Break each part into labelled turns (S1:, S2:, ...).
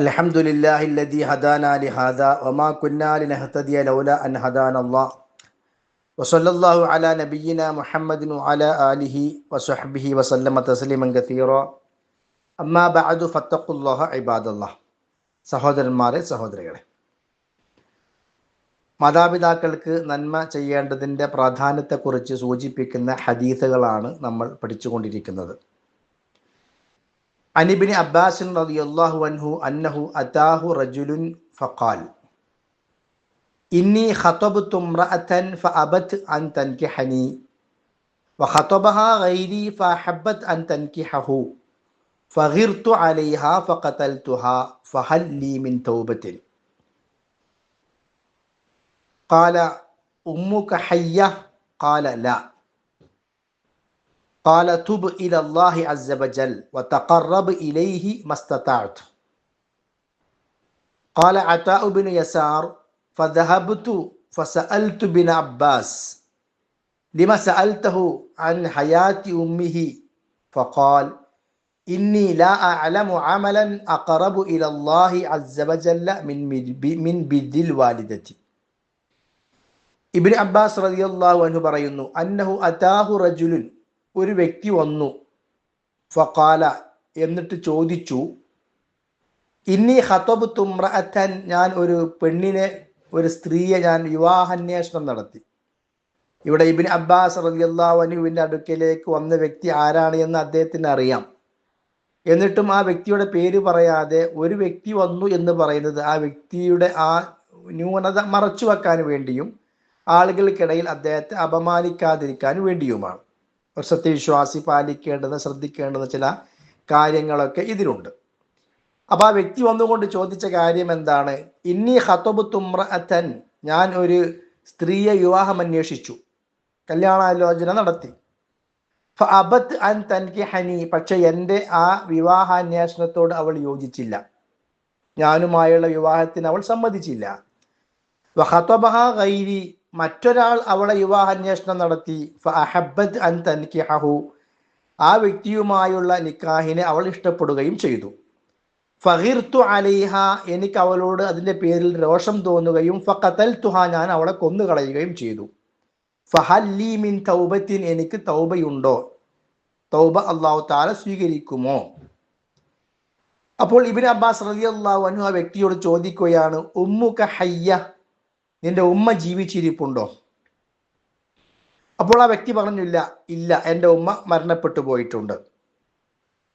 S1: الحمد لله الذي هدانا لهذا وما كنا لنهتدي لولا أن هدانا الله وصلى الله على نبينا محمد وعلى آله وصحبه وسلم تسليما كثيرا أما بعد فاتقوا الله عباد الله സഹോദരന്മാരെ സഹോദരികളെ മാതാപിതാക്കൾക്ക് നന്മ ചെയ്യേണ്ടതിന്റെ പ്രാധാന്യത്തെക്കുറിച്ച് സൂചിപ്പിക്കുന്ന ഹദീസുകളാണ് നമ്മൾ പഠിച്ചുകൊണ്ടിരിക്കുന്നത് عن ابن عباس رضي الله عنه أنه أتاه رجل فقال إني خطبت امرأة فأبت أن تنكحني وخطبها غيري فأحبت أن تنكحه فغرت عليها فقتلتها فهل لي من توبة؟ قال أمك حية؟ قال لا. قال تب إلى الله عز وجل وتقرب إليه ما استطعت قال عطاء بن يسار فذهبت فسألت بن عباس لما سألته عن حياة أمه فقال إني لا أعلم عملا أقرب إلى الله عز وجل من من بذل الوالدة ഇബിൻ അബ്ബാസ് റളിയല്ലാഹു അൻഹു പറയുന്നു അന്നഹു അതാഹു റജുലുൻ ഒരു വ്യക്തി വന്നു. ഫക്കാല എന്നിട്ട് ചോദിച്ചു ഇന്നി ഹത്തബ് തുമ്രഅത്തൻ ഞാൻ ഒരു പെണ്ണിനെ ഒരു സ്ത്രീയെ ഞാൻ വിവാഹാന്വേഷണം നടത്തി. ഇവിടെ ഇബിൻ അബ്ബാസ് റളിയല്ലാഹു അൻഹുവിന്റെ അടുക്കലേക്ക് വന്ന വ്യക്തി ആരാണ് എന്ന് അദ്ദേഹത്തിന് അറിയാം. എന്നിട്ടും ആ വ്യക്തിയുടെ പേര് പറയാതെ ഒരു വ്യക്തി വന്നു എന്ന് പറയുന്നത് ആ വ്യക്തിയുടെ ആ ന്യൂനത മറച്ചു വെക്കാൻ വേണ്ടിയും ആളുകൾക്കിടയിൽ അദ്ദേഹത്തെ അപമാനിക്കാതിരിക്കാൻ വേണ്ടിയുമാണ്. സത്യവിശ്വാസി പാലിക്കേണ്ടത് ശ്രദ്ധിക്കേണ്ടത് ചില കാര്യങ്ങളൊക്കെ ഇതിലുണ്ട്. അപ്പൊ ആ വ്യക്തി വന്നുകൊണ്ട് ചോദിച്ച കാര്യം എന്താണ്? ഇന്നി തുമ്ര തുമ്രഅത്തൻ ഞാൻ ഒരു സ്ത്രീയെ വിവാഹം അന്വേഷിച്ചു. കല്യാണാലോചന നടത്തി. അബത്ത് അൻ തൻകി ഹനി പക്ഷെ എന്റെ ആ വിവാഹാന്വേഷണത്തോട് അവൾ യോജിച്ചില്ല. ഞാനുമായുള്ള വിവാഹത്തിന് അവൾ സമ്മതിച്ചില്ല. ഗൈരി മറ്റൊരാൾ അവളെ വിവാഹാന്വേഷണം നടത്തി. ഫഅഹബ്ബത്ത് അൻ തൻകിഹു. ആ വ്യക്തിയുമായുള്ള നിക്കാഹിനെ അവൾ ഇഷ്ടപ്പെടുകയും ചെയ്തു. ഫഹിർത്തു അലൈഹ എനിക്ക് അവളോട് അതിന്റെ പേരിൽ രോഷം തോന്നുകയും ഫഖത്തൽ തുഹ ഞാൻ അവളെ കൊന്നുകളയുകയും ചെയ്തു. ഫഹല്ലി മിൻ തൗബത്തിൻ എനിക്ക് തൗബയുണ്ടോ? തൗബ അള്ളാഹു താല സ്വീകരിക്കുമോ? അപ്പോൾ ഇബിൻ അബ്ബാസ് റലി അള്ളാഹു അനു ആ വ്യക്തിയോട് ചോദിക്കുകയാണ് ഉമ്മുക ഹയ്യ നിന്റെ ഉമ്മ ജീവിച്ചിരിപ്പുണ്ടോ? അപ്പോൾ ആ വ്യക്തി പറഞ്ഞില്ല ഇല്ല എന്റെ ഉമ്മ മരണപ്പെട്ടു പോയിട്ടുണ്ട്.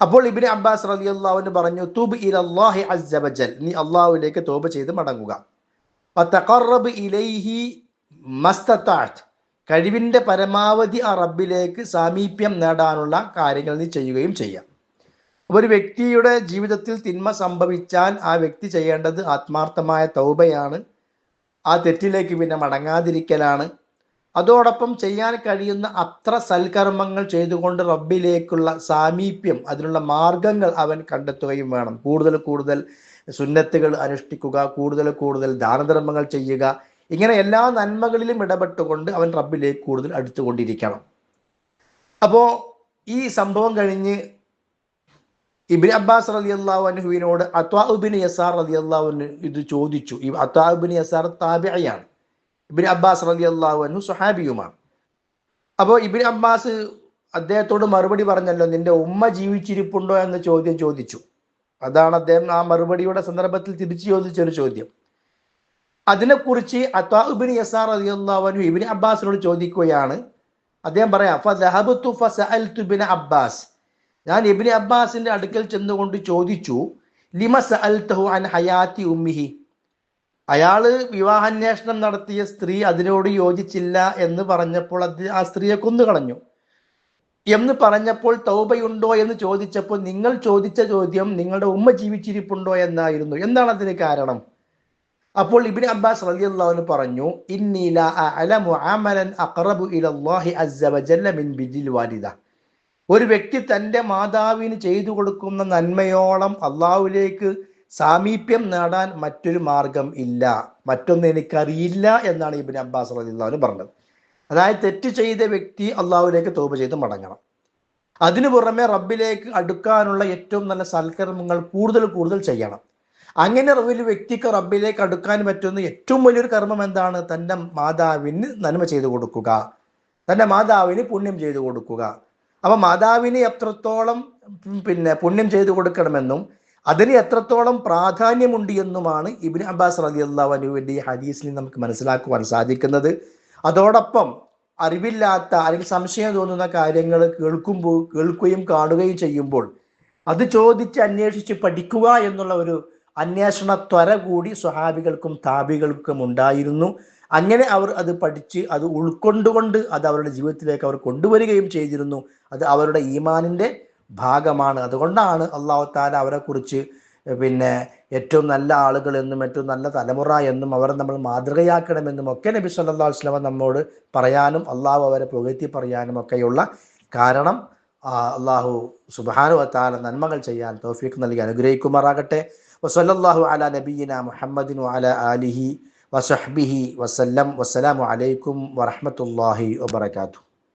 S1: അപ്പോൾ ഇബിൻ അബ്ബാസ് റലി അള്ളാഹുവിന് പറഞ്ഞു തുബ് അള്ളാഹി അസ്സബജൽ നീ അള്ളാഹുവിലേക്ക് തോപ ചെയ്ത് മടങ്ങുക. ഇലൈഹി പരമാവധി ആ റബ്ബിലേക്ക് സാമീപ്യം നേടാനുള്ള കാര്യങ്ങൾ നീ ചെയ്യുകയും ചെയ്യാം. ഒരു വ്യക്തിയുടെ ജീവിതത്തിൽ തിന്മ സംഭവിച്ചാൽ ആ വ്യക്തി ചെയ്യേണ്ടത് ആത്മാർത്ഥമായ തൗബയാണ്. ആ തെറ്റിലേക്ക് പിന്നെ മടങ്ങാതിരിക്കലാണ്. അതോടൊപ്പം ചെയ്യാൻ കഴിയുന്ന അത്ര സൽക്കർമ്മങ്ങൾ ചെയ്തുകൊണ്ട് റബ്ബിലേക്കുള്ള സാമീപ്യം അതിനുള്ള മാർഗങ്ങൾ അവൻ കണ്ടെത്തുകയും വേണം. കൂടുതൽ കൂടുതൽ സുന്നത്തുകൾ അനുഷ്ഠിക്കുക കൂടുതൽ കൂടുതൽ ദാനധർമ്മങ്ങൾ ചെയ്യുക ഇങ്ങനെ എല്ലാ നന്മകളിലും ഇടപെട്ടുകൊണ്ട് അവൻ റബ്ബിലേക്ക് കൂടുതൽ അടുത്തുകൊണ്ടിരിക്കണം. അപ്പോൾ ഈ സംഭവം കഴിഞ്ഞ് ഇബിൻ അബ്ബാസ് റലി അള്ളാഹു അനുഹുവിനോട് അത്വാബിൻ യസാർ റലി അള്ളാഹുവിന് ഇത് ചോദിച്ചു. ഈ അത്വാബിൻ യസാർ താബിയാണ് ഇബിൻ അബ്ബാസ് റലി അള്ളാഹു അനു സുഹാബിയുമാണ് അപ്പോൾ ഇബിൻ അബ്ബാസ് അദ്ദേഹത്തോട് മറുപടി പറഞ്ഞല്ലോ നിന്റെ ഉമ്മ ജീവിച്ചിരിപ്പുണ്ടോ? എന്ന ചോദ്യം ചോദിച്ചു. അതാണ് അദ്ദേഹം ആ മറുപടിയുടെ സന്ദർഭത്തിൽ തിരിച്ചു ചോദിച്ച ഒരു ചോദ്യം. അതിനെക്കുറിച്ച് അത്താബിൻ യസാർ അലി അള്ളാഹു ഇബിൻ അബ്ബാസിനോട് ചോദിക്കുകയാണ്. അദ്ദേഹം പറയാം അബ്ബാസ്. ഞാൻ ഇബിനി അബ്ബാസിന്റെ അടുക്കൽ ചെന്നുകൊണ്ട് ചോദിച്ചു ലിമ സഅൽതഹു അൻ ഹയാത്തി ഉമ്മിഹി? അയാൾ വിവാഹാന്വേഷണം നടത്തിയ സ്ത്രീ അതിനോട് യോജിച്ചില്ല എന്ന് പറഞ്ഞപ്പോൾ അത് ആ സ്ത്രീയെ കൊന്നുകളഞ്ഞു. എന്ന് പറഞ്ഞപ്പോൾ തൗബയുണ്ടോ എന്ന് ചോദിച്ചപ്പോൾ നിങ്ങൾ ചോദിച്ച ചോദ്യം നിങ്ങളുടെ ഉമ്മ ജീവിച്ചിരിപ്പുണ്ടോ എന്നായിരുന്നു. എന്താണ് അതിന് കാരണം? അപ്പോൾ ഇബിൻ അബ്ബാസ് റളിയല്ലാഹു പറഞ്ഞു ഇന്നീല അലമു അമലൻ അഖറബു ഇലല്ലാഹി അസ്സ വജല്ല മിൻ ബിജിൽ വാലിദ. ഒരു വ്യക്തി തന്റെ മാതാവിന് ചെയ്തു കൊടുക്കുന്ന നന്മയോളം അള്ളാഹുവിലേക്ക് സാമീപ്യം നേടാൻ മറ്റൊരു മാർഗം ഇല്ല. മറ്റൊന്ന് എനിക്കറിയില്ല എന്നാണ് ഇബിൻ അബ്ബാസ് റളിയല്ലാഹു പറഞ്ഞത്. അതായത് തെറ്റ് ചെയ്ത വ്യക്തി അള്ളാഹുവിലേക്ക് തോപ ചെയ്ത് മടങ്ങണം. അതിനു പുറമെ റബ്ബിലേക്ക് അടുക്കാനുള്ള ഏറ്റവും നല്ല സൽക്കർമ്മങ്ങൾ കൂടുതൽ കൂടുതൽ ചെയ്യണം. അങ്ങനെ ഒരു വ്യക്തിക്ക് റബ്ബിലേക്ക് അടുക്കാൻ പറ്റുന്ന ഏറ്റവും വലിയൊരു കർമ്മം എന്താണ്? തന്റെ മാതാവിന് നന്മ ചെയ്തു കൊടുക്കുക. തന്റെ മാതാവിന് പുണ്യം ചെയ്തു കൊടുക്കുക. അപ്പൊ മാതാവിനെ എത്രത്തോളം പിന്നെ പുണ്യം ചെയ്തു കൊടുക്കണമെന്നും അതിന് എത്രത്തോളം പ്രാധാന്യമുണ്ട് എന്നുമാണ് ഇബിൻ അബ്ബാസ് റലി അള്ളാഹുവിന്റെ ഈ ഹദീസിൽ നമുക്ക് മനസ്സിലാക്കുവാൻ സാധിക്കുന്നത്. അതോടൊപ്പം അറിവില്ലാത്ത അല്ലെങ്കിൽ സംശയം തോന്നുന്ന കാര്യങ്ങൾ കേൾക്കുമ്പോൾ കേൾക്കുകയും കാണുകയും ചെയ്യുമ്പോൾ അത് ചോദിച്ച് അന്വേഷിച്ച് പഠിക്കുക എന്നുള്ള ഒരു അന്വേഷണ ത്വര കൂടി സ്വഹാബികൾക്കും താബികൾക്കും ഉണ്ടായിരുന്നു. അങ്ങനെ അവർ അത് പഠിച്ച് അത് ഉൾക്കൊണ്ടുകൊണ്ട് അത് അവരുടെ ജീവിതത്തിലേക്ക് അവർ കൊണ്ടുവരികയും ചെയ്തിരുന്നു. അത് അവരുടെ ഈമാനിന്റെ ഭാഗമാണ്. അതുകൊണ്ടാണ് അള്ളാഹു താല അവരെ കുറിച്ച് പിന്നെ ഏറ്റവും നല്ല ആളുകൾ എന്നും ഏറ്റവും നല്ല തലമുറ എന്നും അവരെ നമ്മൾ മാതൃകയാക്കണമെന്നും ഒക്കെ നബി സല്ലാ വസ്ലമ നമ്മോട് പറയാനും അള്ളാഹു അവരെ പുകഴ്ത്തി പറയാനും ഒക്കെയുള്ള കാരണം അള്ളാഹു സുബാനു താല നന്മകൾ ചെയ്യാൻ തൗഫീഖ് നൽകി അനുഗ്രഹിക്കുമാറാകട്ടെ. വസല്ലാഹു അല നബീന മുഹമ്മദിൻ അല ആലിഹി വസഹ്ബിഹി വസല്ലം വസ്സലാമു അലൈക്കും വറഹമത്തല്ലാഹി വബർക്കാത്തു